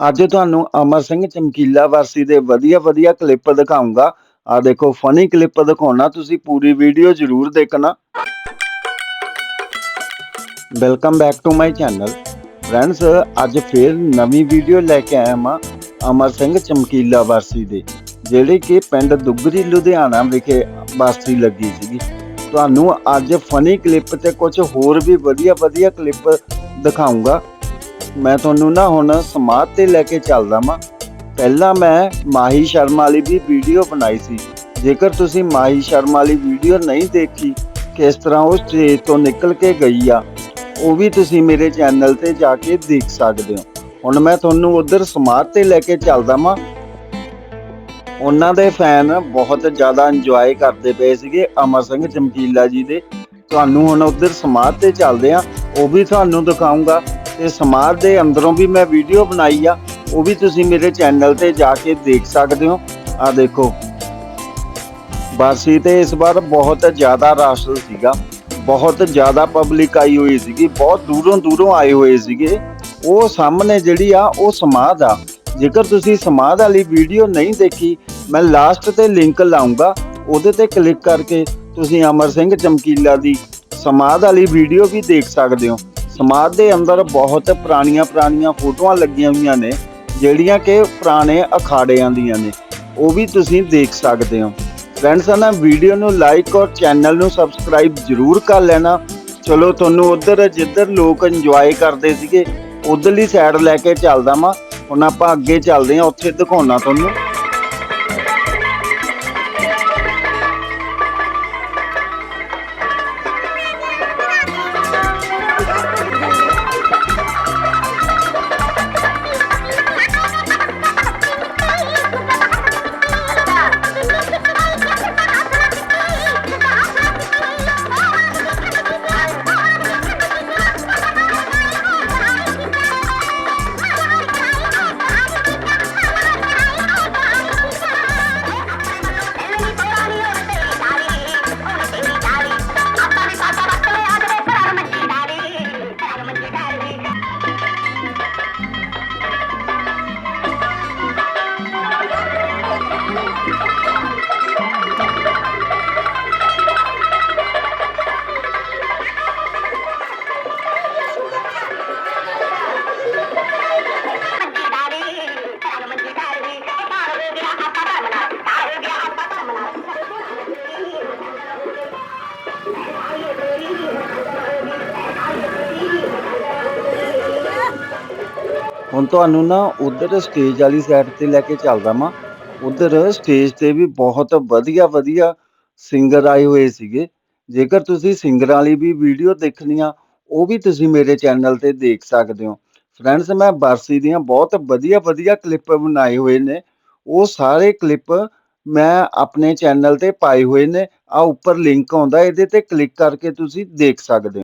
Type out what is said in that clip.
ਅੱਜ ਤੁਹਾਨੂੰ ਅਮਰ ਸਿੰਘ ਚਮਕੀਲਾ ਵਾਸੀ ਦੇ ਵਧੀਆ ਵਧੀਆ ਕਲਿੱਪ ਦਿਖਾਉਂਗਾ ਆ ਦੇਖੋ ਫਨੀ ਕਲਿੱਪ ਦਿਖਾਉਣਾ ਤੁਸੀਂ, ਪੂਰੀ ਵੀਡੀਓ ਜ਼ਰੂਰ ਦੇਖਣਾ। Welcome back to my channel friends ਅੱਜ ਫੇਰ ਨਵੀਂ ਵੀਡੀਓ ਲੈ ਕੇ ਆਇਆ ਹਾਂ ਅਮਰ ਸਿੰਘ ਚਮਕੀਲਾ ਵਾਸੀ ਦੇ, ਜਿਹੜੇ ਕਿ ਪਿੰਡ ਦੁੱਗਰੀ, ਲੁਧਿਆਣਾ ਵਿਖੇ ਵਾਸੀ ਲੱਗੀ ਸੀਗੀ। ਤੁਹਾਨੂੰ ਅੱਜ ਫਨੀ ਕਲਿੱਪ ਤੇ ਕੁਝ ਹੋਰ ਵੀ ਵਧੀਆ ਵਧੀਆ ਕਲਿੱਪ ਦਿਖਾਉਂਗਾ ਮੈਂ ਤੁਹਾਨੂੰ ਨਾ ਹੁਣ ਸਮਾਧ ਤੇ ਲੈ ਕੇ ਚੱਲਦਾ ਵਾਂ। ਪਹਿਲਾਂ ਮੈਂ ਮਾਹੀ ਸ਼ਰਮਾ ਵਾਲੀ ਵੀ ਵੀਡੀਓ ਬਣਾਈ ਸੀ। ਜੇਕਰ ਤੁਸੀਂ ਮਾਹੀ ਸ਼ਰਮਾ ਵਾਲੀ ਵੀਡੀਓ ਨਹੀਂ ਦੇਖੀ, ਕਿਸ ਤਰ੍ਹਾਂ ਉਹ ਸਟੇਜ ਤੋਂ ਨਿਕਲ ਕੇ ਗਈ ਆ, ਉਹ ਵੀ ਤੁਸੀਂ ਮੇਰੇ ਚੈਨਲ ਤੇ ਜਾ ਕੇ ਦੇਖ ਸਕਦੇ ਹੋ। ਹੁਣ ਮੈਂ ਤੁਹਾਨੂੰ ਉਧਰ ਸਮਾਧ ਤੇ ਲੈ ਕੇ ਚੱਲਦਾ ਵਾਂ। ਉਹਨਾਂ ਦੇ ਫੈਨ ਬਹੁਤ ਜ਼ਿਆਦਾ ਇੰਜੋਏ ਕਰਦੇ ਪਏ ਸੀਗੇ ਅਮਰ ਸਿੰਘ ਚਮਕੀਲਾ ਜੀ ਦੇ। ਤੁਹਾਨੂੰ ਹੁਣ ਉਧਰ ਸਮਾਧ ਤੇ ਚੱਲਦੇ ਆ। ਉਹ ਵੀ ਤੁਹਾਨੂੰ ਦਿਖਾਉਂਗਾ ਤੇ ਸਮਾਜ ਦੇ ਅੰਦਰੋਂ ਵੀ ਮੈਂ ਵੀਡੀਓ ਬਣਾਈ ਆ, ਉਹ ਵੀ ਤੁਸੀਂ ਮੇਰੇ ਚੈਨਲ ਤੇ ਜਾ ਕੇ ਦੇਖ ਸਕਦੇ ਹੋ। ਆ ਦੇਖੋ। ਬਾਸੀ ਤੇ ਇਸ ਵਾਰ ਬਹੁਤ ਜ਼ਿਆਦਾ ਰਸ਼ ਸੀਗਾ, ਬਹੁਤ ਜ਼ਿਆਦਾ ਪਬਲਿਕ ਆਈ ਹੋਈ ਸੀਗੀ, ਬਹੁਤ ਦੂਰੋਂ ਦੂਰੋਂ ਆਏ ਹੋਏ ਸੀਗੇ। ਉਹ ਸਾਹਮਣੇ ਜਿਹੜੀ ਆ, ਉਹ ਸਮਾਧ ਆ। ਜੇਕਰ ਤੁਸੀਂ ਸਮਾਧ ਵਾਲੀ ਵੀਡੀਓ ਨਹੀਂ ਦੇਖੀ, ਮੈਂ ਲਾਸਟ ਤੇ ਲਿੰਕ ਲਾਉਂਗਾ ਉਹਦੇ ਤੇ ਕਲਿੱਕ ਕਰਕੇ ਤੁਸੀਂ ਅਮਰ ਸਿੰਘ ਚਮਕੀਲਾ ਦੀ ਸਮਾਧ ਵਾਲੀ ਵੀਡੀਓ ਵੀ ਦੇਖ ਸਕਦੇ ਹੋ। ਸਮਾਧ ਦੇ ਅੰਦਰ ਬਹੁਤ ਪੁਰਾਣੀਆਂ ਪੁਰਾਣੀਆਂ ਫੋਟੋਆਂ ਲੱਗੀਆਂ ਹੋਈਆਂ ਨੇ, ਜਿਹੜੀਆਂ ਕਿ ਪੁਰਾਣੇ ਅਖਾੜਿਆਂ ਦੀਆਂ ਨੇ। ਉਹ ਵੀ ਤੁਸੀਂ ਦੇਖ ਸਕਦੇ ਹੋ। ਫਰੈਂਡਸ ਨਾ ਵੀਡੀਓ ਨੂੰ ਲਾਈਕ ਔਰ ਚੈਨਲ ਨੂੰ ਸਬਸਕ੍ਰਾਈਬ ਜ਼ਰੂਰ ਕਰ ਲੈਣਾ। ਚਲੋ, ਤੁਹਾਨੂੰ ਉਧਰ ਜਿੱਧਰ ਲੋਕ ਇੰਜੋਏ ਕਰਦੇ ਸੀਗੇ, ਉਧਰਲੀ ਸਾਈਡ ਲੈ ਕੇ ਚੱਲਦਾ ਵਾਂ। ਹੁਣ ਆਪਾਂ ਅੱਗੇ ਚੱਲਦੇ ਹਾਂ, ਉੱਥੇ ਦਿਖਾਉਣਾ ਤੁਹਾਨੂੰ। ਹੁਣ ਤੁਹਾਨੂੰ ਨਾ ਉਧਰ ਸਟੇਜ ਵਾਲੀ ਸਾਈਡ ਤੇ ਲੈ ਕੇ ਚੱਲਦਾ ਵਾਂ। ਉਧਰ ਸਟੇਜ ਤੇ ਵੀ ਬਹੁਤ ਵਧੀਆ ਵਧੀਆ ਸਿੰਗਰ ਆਏ ਹੋਏ ਸੀਗੇ। ਜੇਕਰ ਤੁਸੀਂ ਸਿੰਗਰਾਂ ਵਾਲੀ ਵੀ ਵੀਡੀਓ ਦੇਖਣੀ ਆ, ਉਹ ਵੀ ਤੁਸੀਂ ਮੇਰੇ ਚੈਨਲ ਤੇ ਦੇਖ ਸਕਦੇ ਹੋ। ਫਰੈਂਡਸ ਮੈਂ ਬਰਸੀ ਦੀਆਂ ਬਹੁਤ ਵਧੀਆ ਵਧੀਆ ਕਲਿੱਪ ਬਣਾਏ ਹੋਏ ਨੇ। ਉਹ ਸਾਰੇ ਕਲਿੱਪ ਮੈਂ ਆਪਣੇ ਚੈਨਲ ਤੇ ਪਾਏ ਹੋਏ ਨੇ। ਆ ਉੱਪਰ ਲਿੰਕ ਆਉਂਦਾ, ਇਹਦੇ ਤੇ ਕਲਿੱਕ ਕਰਕੇ ਤੁਸੀਂ ਦੇਖ ਸਕਦੇ ਹੋ।